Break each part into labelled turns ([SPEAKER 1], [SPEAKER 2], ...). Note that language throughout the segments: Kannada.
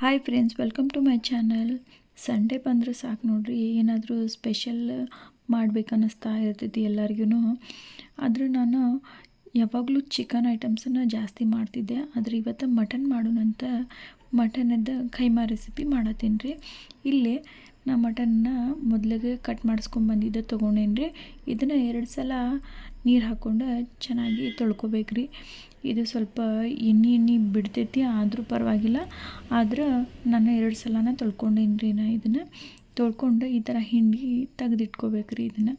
[SPEAKER 1] Hi friends welcome to my channel Sunday ಬಂದರೆ ಸಾಕು ನೋಡ್ರಿ, ಏನಾದರೂ ಸ್ಪೆಷಲ್ ಮಾಡಬೇಕನ್ನಿಸ್ತಾ ಇರ್ತೈತಿ ಎಲ್ಲರಿಗೂ ಆದ್ರೆ ನಾನು ಯಾವಾಗಲೂ ಚಿಕನ್ ಐಟಮ್ಸನ್ನು ಜಾಸ್ತಿ ಮಾಡ್ತಿದ್ದೆ. ಆದರೆ ಇವತ್ತು ಮಟನ್ ಮಾಡೋಣಂತ ಮಟನದ್ದು ಖೈಮಾ ರೆಸಿಪಿ ಮಾಡತ್ತೀನಿ. ರೀ ಇಲ್ಲಿ ನಾ ಮಟನ್ನ ಮೊದಲಿಗೆ ಕಟ್ ಮಾಡಿಸ್ಕೊಂಬಂದಿದ್ದೆ ತೊಗೊಂಡೇನಿ ರೀ ಇದನ್ನು ಎರಡು ಸಲ ನೀರು ಹಾಕ್ಕೊಂಡು ಚೆನ್ನಾಗಿ ತೊಳ್ಕೊಬೇಕು ರೀ ಇದು ಸ್ವಲ್ಪ ಎಣ್ಣೆ ಎಣ್ಣೆ ಬಿಡ್ತೈತಿ, ಆದರೂ ಪರವಾಗಿಲ್ಲ. ಆದ್ರೆ ನಾನು ಎರಡು ಸಲನ ತೊಳ್ಕೊಂಡೇನಿ ರೀ ನಾ ಇದನ್ನು. ತೊಳ್ಕೊಂಡು ಈ ಥರ ಹಿಂಡಿ ತೆಗೆದಿಟ್ಕೋಬೇಕು ರೀ ಇದನ್ನು.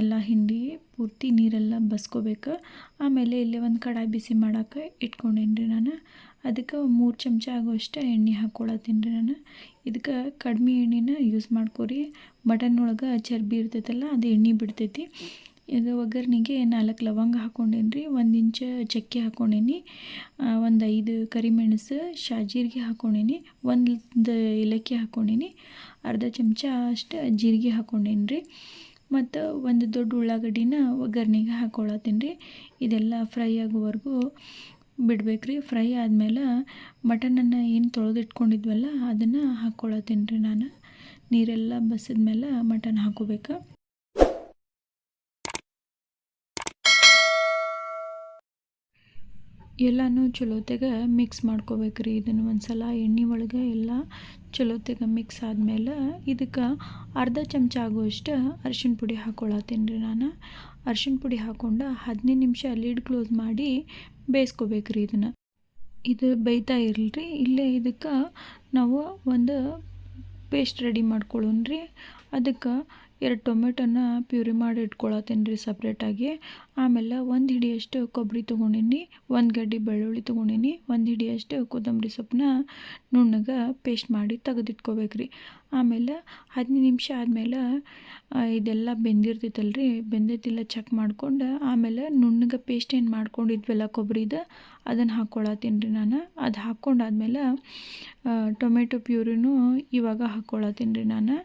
[SPEAKER 1] ಎಲ್ಲ ಹಿಂಡಿ ಪೂರ್ತಿ ನೀರೆಲ್ಲ ಬಸ್ಕೋಬೇಕು. ಆಮೇಲೆ ಇಲ್ಲೇ ಒಂದು ಕಡಾಯಿ ಬಿಸಿ ಮಾಡೋಕೆ ಇಟ್ಕೊಂಡೇನಿ ರೀ ನಾನು. ಅದಕ್ಕೆ ಮೂರು ಚಮಚ ಆಗುವಷ್ಟು ಎಣ್ಣೆ ಹಾಕ್ಕೊಳತ್ತೀನಿ ರೀ ನಾನು. ಇದಕ್ಕೆ ಕಡಿಮೆ ಎಣ್ಣೆನ ಯೂಸ್ ಮಾಡ್ಕೊರಿ. ಮಟನ್ ಒಳಗೆ ಚರ್ಬಿ ಇರ್ತೈತಲ್ಲ, ಅದು ಎಣ್ಣೆ ಬಿಡ್ತೈತಿ. ಇದು ಒಗ್ಗರಣೆಗೆ ನಾಲ್ಕು ಲವಂಗ ಹಾಕ್ಕೊಂಡೇನಿ ರೀ ಒಂದು ಇಂಚ ಚಕ್ಕೆ ಹಾಕ್ಕೊಂಡೇನಿ ಒಂದು ಐದು ಕರಿಮೆಣಸು, ಶಾಜೀರಿಗೆ ಹಾಕ್ಕೊಂಡೇನಿ ಒಂದು ಏಲಕ್ಕಿ ಹಾಕ್ಕೊಂಡೇನಿ ಅರ್ಧ ಚಮಚ ಅಷ್ಟು ಜೀರಿಗೆ ಹಾಕ್ಕೊಂಡೇನಿ ರೀ ಮತ್ತು ಒಂದು ದೊಡ್ಡ ಉಳ್ಳಾಗಡ್ಡಿನ ಒಗ್ಗರಣೆಗೆ ಹಾಕ್ಕೊಳತ್ತೀನಿ ರೀ ಇದೆಲ್ಲ ಫ್ರೈ ಆಗುವವರೆಗೂ ಬಿಡ್ಬೇಕು ರೀ ಫ್ರೈ ಆದಮೇಲೆ ಮಟನನ್ನು ಏನು ತೊಳೆದಿಟ್ಕೊಂಡಿದ್ವಲ್ಲ, ಅದನ್ನು ಹಾಕ್ಕೊಳತ್ತೀನಿ ರೀ ನಾನು. ನೀರೆಲ್ಲ ಬಸಿದ ಮೇಲೆ ಮಟನ್ ಹಾಕೋಬೇಕು. ಎಲ್ಲನೂ ಚಲೋತೆಗೆ ಮಿಕ್ಸ್ ಮಾಡ್ಕೋಬೇಕು ರೀ ಇದನ್ನು ಒಂದು ಸಲ ಎಣ್ಣೆ ಒಳಗೆ ಎಲ್ಲ ಚಲೋತೆಗೆ ಮಿಕ್ಸ್ ಆದಮೇಲೆ ಇದಕ್ಕೆ ಅರ್ಧ ಚಮಚ ಆಗುವಷ್ಟು ಅರಿಶಿಣ ಪುಡಿ ಹಾಕ್ಕೊಳತ್ತೀನಿ ರೀ ನಾನು. ಅರಿಶಿಣ ಪುಡಿ ಹಾಕ್ಕೊಂಡು ಹದಿನೈದು ನಿಮಿಷ ಲೀಡ್ ಕ್ಲೋಸ್ ಮಾಡಿ ಬೇಯಿಸ್ಕೋಬೇಕು ರೀ ಇದನ್ನು. ಇದು ಬೇಯ್ತಾ ಇರಲಿ ಇಲ್ಲೇ ಇದಕ್ಕೆ ನಾವು ಒಂದು ಪೇಸ್ಟ್ ರೆಡಿ ಮಾಡ್ಕೊಳ್ಳೋಣ ರೀ ಅದಕ್ಕೆ ಎರಡು ಟೊಮೆಟೊನ ಪ್ಯೂರಿ ಮಾಡಿ ಇಟ್ಕೊಳತ್ತೀನಿ ರೀ ಸಪ್ರೇಟಾಗಿ. ಆಮೇಲೆ ಒಂದು ಹಿಡಿಯಷ್ಟು ಕೊಬ್ಬರಿ ತೊಗೊಂಡಿನಿ, ಒಂದು ಗಡ್ಡೆ ಬೆಳ್ಳುಳ್ಳಿ ತೊಗೊಂಡಿನಿ, ಒಂದು ಹಿಡಿಯಷ್ಟು ಕೊತ್ತಂಬರಿ ಸೊಪ್ಪನ್ನ ನುಣ್ಣಗೆ ಪೇಸ್ಟ್ ಮಾಡಿ ತೆಗೆದಿಟ್ಕೋಬೇಕು ರೀ ಆಮೇಲೆ ಹದಿನೈದು ನಿಮಿಷ ಆದಮೇಲೆ ಇದೆಲ್ಲ ಬೆಂದಿರ್ತೈತಲ್ಲ ರೀ ಬೆಂದೈತಿಲ್ಲ ಚೆಕ್ ಮಾಡ್ಕೊಂಡು. ಆಮೇಲೆ ನುಣ್ಣಗೆ ಪೇಸ್ಟ್ ಏನು ಮಾಡ್ಕೊಂಡಿದ್ವಲ್ಲ ಕೊಬ್ಬರಿದು ಅದನ್ನು ಹಾಕ್ಕೊಳತ್ತೀನಿ ರೀ ನಾನು. ಅದು ಹಾಕ್ಕೊಂಡಾದ್ಮೇಲೆ ಟೊಮೆಟೊ ಪ್ಯೂರಿನೂ ಇವಾಗ ಹಾಕ್ಕೊಳತ್ತೀನಿ ರೀ ನಾನು.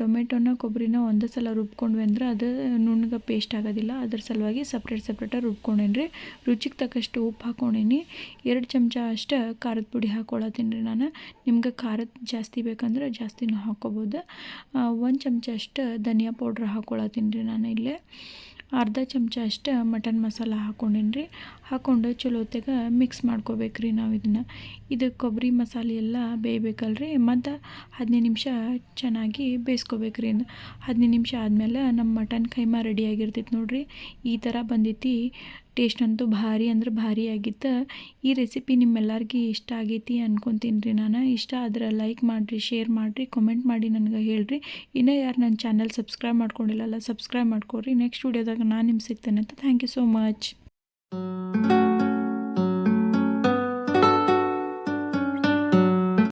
[SPEAKER 1] ಟೊಮೆಟೊನ ಕೊಬ್ಬರಿನ ಒಂದೇ ಸಲ ರುಬ್ಕೊಂಡ್ವಿ ಅಂದ್ರೆ ಅದು ನುಣ್ಣಗೆ ಪೇಸ್ಟ್ ಆಗೋದಿಲ್ಲ. ಅದ್ರ ಸಲುವಾಗಿ ಸಪ್ರೇಟ್ ಸಪ್ರೇಟಾಗಿ ರುಬ್ಕೊಂಡೇನಿ ರೀ. ರುಚಿಗೆ ತಕ್ಕಷ್ಟು ಉಪ್ಪು ಹಾಕ್ಕೊಂಡೇನಿ ಎರಡು ಚಮಚ ಅಷ್ಟು ಖಾರದ ಪುಡಿ ಹಾಕ್ಕೊಳತ್ತೀನಿ ರೀ ನಾನು. ನಿಮ್ಗೆ ಖಾರದ ಜಾಸ್ತಿ ಬೇಕಂದ್ರೆ ಜಾಸ್ತಿನೂ ಹಾಕೋಬೋದು. ಒಂದು ಚಮಚ ಅಷ್ಟು ಧನಿಯಾ ಪೌಡ್ರ್ ಹಾಕ್ಕೊಳತ್ತೀನಿ ರೀ ನಾನು ಇಲ್ಲೇ. ಅರ್ಧ ಚಮಚ ಅಷ್ಟು ಮಟನ್ ಮಸಾಲ ಹಾಕೊಂಡೇನಿ ರೀ ಹಾಕ್ಕೊಂಡು ಚಲೋತ್ತೆಗೆ ಮಿಕ್ಸ್ ಮಾಡ್ಕೋಬೇಕು ರೀ ನಾವು ಇದನ್ನು. ಇದು ಕೊಬ್ಬರಿ ಮಸಾಲೆ ಎಲ್ಲ ಬೇಯಬೇಕಲ್ರಿ. ಮತ್ತು ಹದಿನೈದು ನಿಮಿಷ ಚೆನ್ನಾಗಿ ಬೇಯಿಸ್ಕೋಬೇಕು ರೀ ಹದಿನೈದು ನಿಮಿಷ ಆದಮೇಲೆ ನಮ್ಮ ಮಟನ್ ಕೈಮಾ ರೆಡಿ ಆಗಿರ್ತೈತೆ ನೋಡಿರಿ. ಈ ಥರ ಬಂದೈತಿ. ಟೇಸ್ಟ್ ಅಂತೂ ಭಾರಿ ಅಂದ್ರೆ ಭಾರಿ ಆಗಿತ್ತು. ಈ ರೆಸಿಪಿ ನಿಮ್ಮೆಲ್ಲರಿಗೂ ಇಷ್ಟ ಆಗೈತಿ ಅನ್ಕೊತೀನಿ ರೀ ನಾನು. ಇಷ್ಟ ಆದ್ರೆ ಲೈಕ್ ಮಾಡಿರಿ ಶೇರ್ ಮಾಡಿರಿ ಕಮೆಂಟ್ ಮಾಡಿ ನನಗೆ ಹೇಳಿರಿ. ಇನ್ನೂ ಯಾರು ನನ್ನ ಚಾನಲ್ ಸಬ್ಸ್ಕ್ರೈಬ್ ಮಾಡ್ಕೊಂಡಿಲ್ಲಲ್ಲ ಸಬ್ಸ್ಕ್ರೈಬ್ ಮಾಡ್ಕೊರಿ ನೆಕ್ಸ್ಟ್ ವೀಡಿಯೋದಾಗ ನಾನು ನಿಮ್ಗೆ ಸಿಗ್ತೇನೆ ಅಂತ. Thank you so much